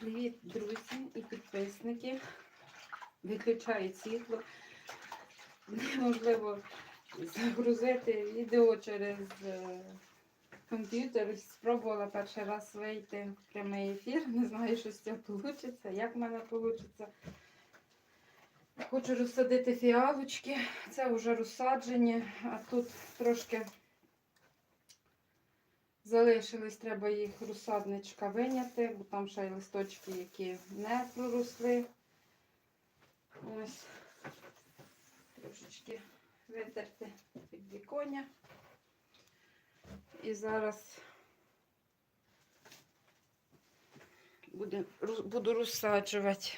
Привіт, друзі і підписники. Виключають світло. Неможливо загрузити відео через е, комп'ютер. Спробувала перший раз вийти в прямий ефір. Не знаю, що з цього вийде, як в мене вийде. Хочу розсадити фіалочки. Це вже розсаджені, а тут трошки залишились, треба їх розсадничка виняти, бо там ще й листочки, які не проросли. Ось трошечки витерти під віконня. І зараз буду розсаджувати.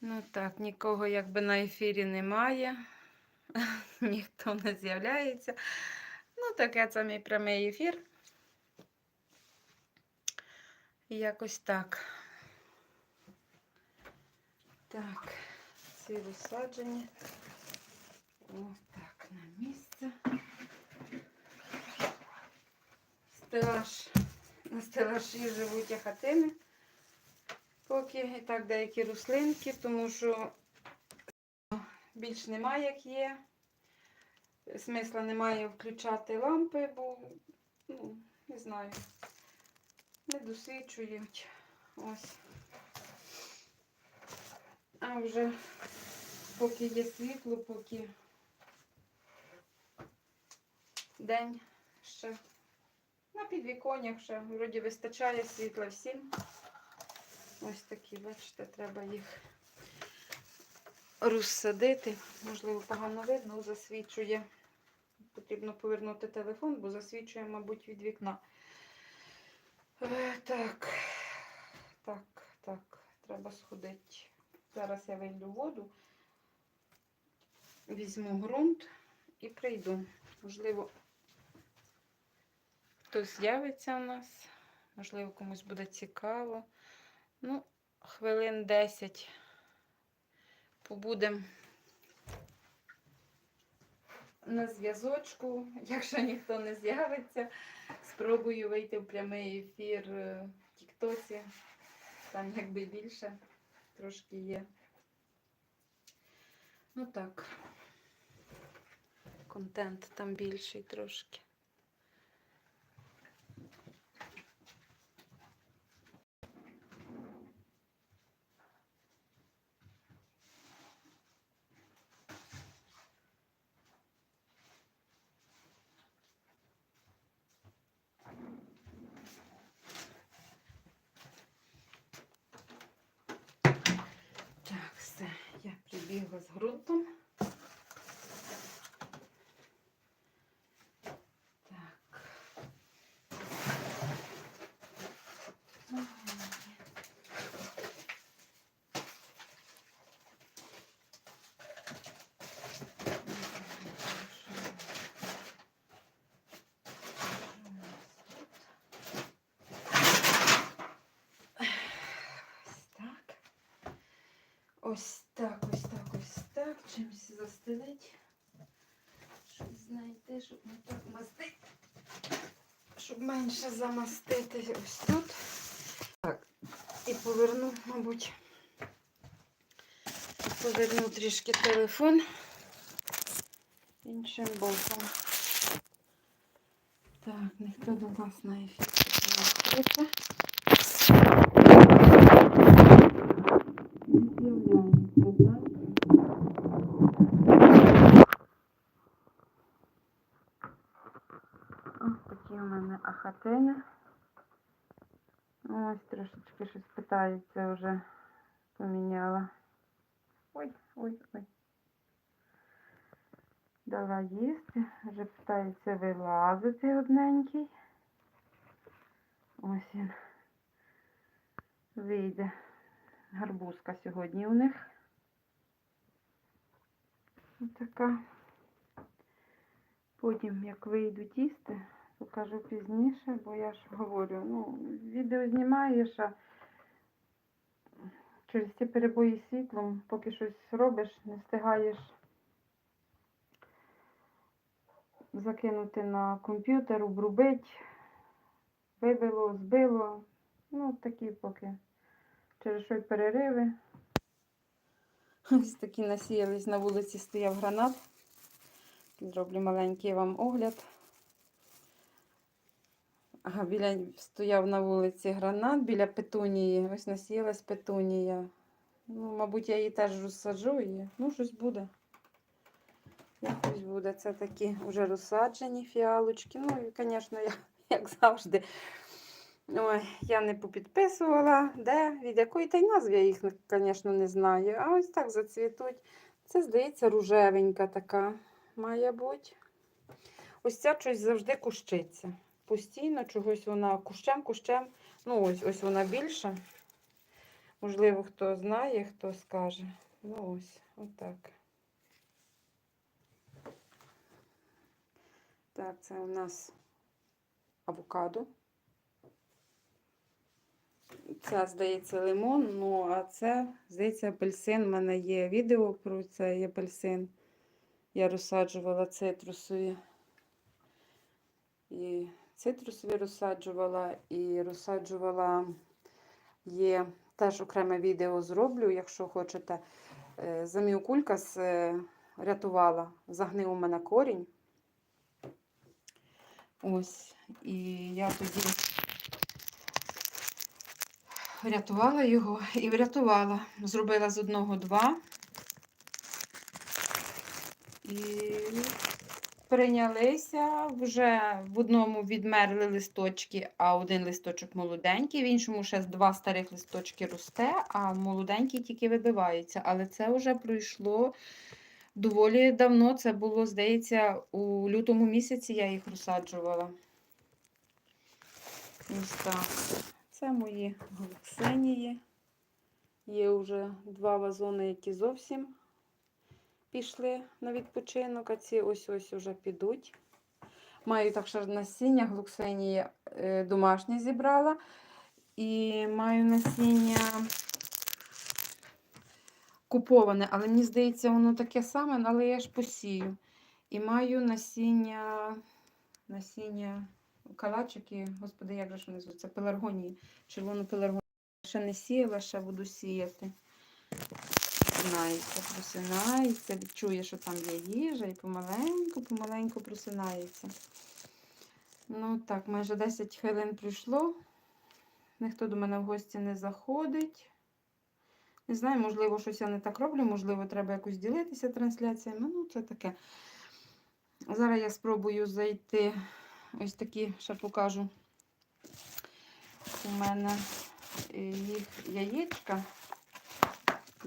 Ну так, нікого якби на ефірі немає, ніхто не з'являється. Ну, таке це мій прямий ефір. Якось так. Так, ці розсаджені. Ось так, на місце. Стелаж. На стелажі живуть хатини. Поки і так деякі рослинки, тому що більш немає, як є. Смисла немає включати лампи, бо, ну, не знаю, не досвідчують. Ось. А вже поки є світло, поки день ще на підвіконнях ще вроді вистачає світла всім. Ось такі, бачите, треба їх розсадити. Можливо, погано видно, засвічує. Потрібно повернути телефон, бо засвічує, мабуть, від вікна. Е, Так, так, так, треба сходити. Зараз я вийду воду, візьму ґрунт і прийду. Можливо, хтось з'явиться у нас, можливо, комусь буде цікаво. Ну, хвилин 10 побудемо на зв'язочку. Якщо ніхто не з'явиться, спробую вийти в прямий ефір е, в Тіктоці. Там якби більше трошки є. Ну так. Контент там більший трошки. Так, все, я з ґрунтом. Так. Ось так. Ось так, так. Чимось застелить. Щоб знайти, щоб не так мастити. Щоб менше замастити ось тут. Так, і поверну, мабуть. Поверну трішки телефон іншим боком. Так, ніхто до нас на ефірі не. Не з'являється, так? Ось такі у ахатини. Ось трошечки щось питається вже поміняла. Ой, ой, ой. Дала їсти. Вже питається вилазити одненький. Ось він. Вийде. Гарбузка сьогодні у них. Ось така. Потім, як вийдуть їсти, покажу пізніше, бо я ж говорю, ну, відео знімаєш, а через ці перебої з світлом, поки щось робиш, не встигаєш закинути на комп'ютер, обрубить, вибило, збило. Ну, такі поки через що й перериви. Ось такі насіялись на вулиці, стояв гранат. Зроблю маленький вам огляд. Біля стояв на вулиці гранат біля петунії. Ось насіялась петунія. Ну, мабуть, я її теж розсаджу і ну, щось буде. Якось буде. Це такі вже розсаджені фіалочки. Ну, і, звісно, я, як завжди. Ой, я не попідписувала, де, від якої та й назви я їх, звісно, не знаю. А ось так зацвітуть. Це, здається, ружевенька така має бути. Ось ця щось завжди кущиться. Постійно чогось вона кущем, кущем. Ну, ось ось вона більша. Можливо, хто знає, хто скаже. Ну ось, отак. Так, це у нас авокадо. Це, здається, лимон, ну а це, здається, апельсин. У мене є відео про цей апельсин. Я розсаджувала цитрусові. І цитрусові розсаджувала, і розсаджувала є теж окреме відео зроблю, якщо хочете. Е, Заміокулькас е, рятувала, загнив у мене корінь. Ось, і я тоді рятувала його і врятувала. Зробила з одного два. І прийнялися. Вже в одному відмерли листочки, а один листочок молоденький, в іншому ще з два старих листочки росте, а молоденький тільки вибивається. Але це вже пройшло доволі давно. Це було, здається, у лютому місяці я їх розсаджувала. Ось так. Це мої глуксенії. Є вже два вазони, які зовсім пішли на відпочинок, а ці ось-ось вже підуть. Маю так що насіння глуксенії е, домашнє зібрала. І маю насіння куповане, але мені здається, воно таке саме, але я ж посію. І маю насіння, насіння калачики, господи, як же ж вони звуться? Пеларгонії, червону пеларгонію. Ще не сіяла, ще буду сіяти. Просинається, просинається, відчує, що там є їжа, і помаленьку, помаленьку просинається. Ну так, майже 10 хвилин пройшло. Ніхто до мене в гості не заходить. Не знаю, можливо, щось я не так роблю, можливо, треба якось ділитися трансляціями. Ну, це таке. Зараз я спробую зайти. Ось такі, ще покажу. У мене їх яєчка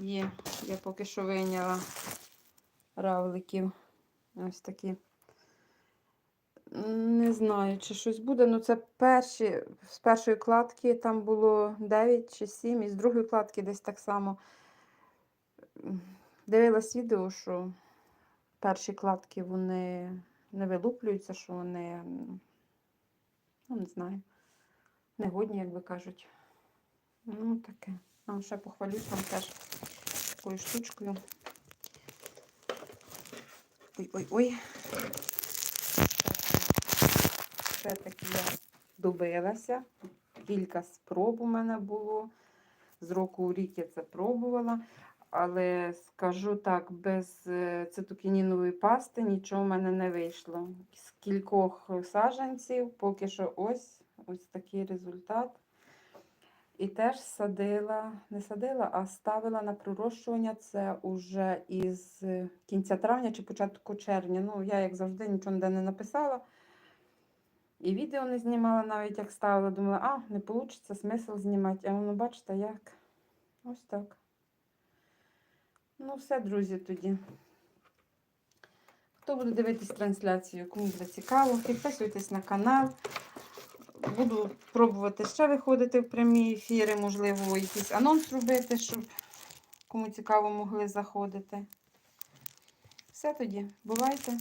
є. Я поки що вийняла равликів. Ось такі. Не знаю, чи щось буде. Ну, це перші, з першої кладки там було 9 чи 7, і з другої кладки десь так само. Дивилась відео, що перші кладки вони не вилуплюються, що вони, ну, не знаю, негодні, як би кажуть. Ну, таке. А ще похвалюсь вам теж такою штучкою. Ой-ой-ой. Все-таки я добилася. Кілька спроб у мене було. З року у рік я це пробувала. Але скажу так, без е, цитокінінової пасти нічого в мене не вийшло. З кількох саджанців поки що ось ось такий результат. І теж садила, не садила, а ставила на пророщування це уже із кінця травня чи початку червня. Ну, я, як завжди, нічого ніде не написала. І відео не знімала, навіть як ставила. Думала, а, не вийде, смисл знімати. А воно, бачите, як? Ось так. Ну, все, друзі, тоді. Хто буде дивитись трансляцію, кому буде цікаво, підписуйтесь на канал. Буду пробувати ще виходити в прямі ефіри, можливо, якийсь анонс робити, щоб кому цікаво могли заходити. Все тоді, бувайте!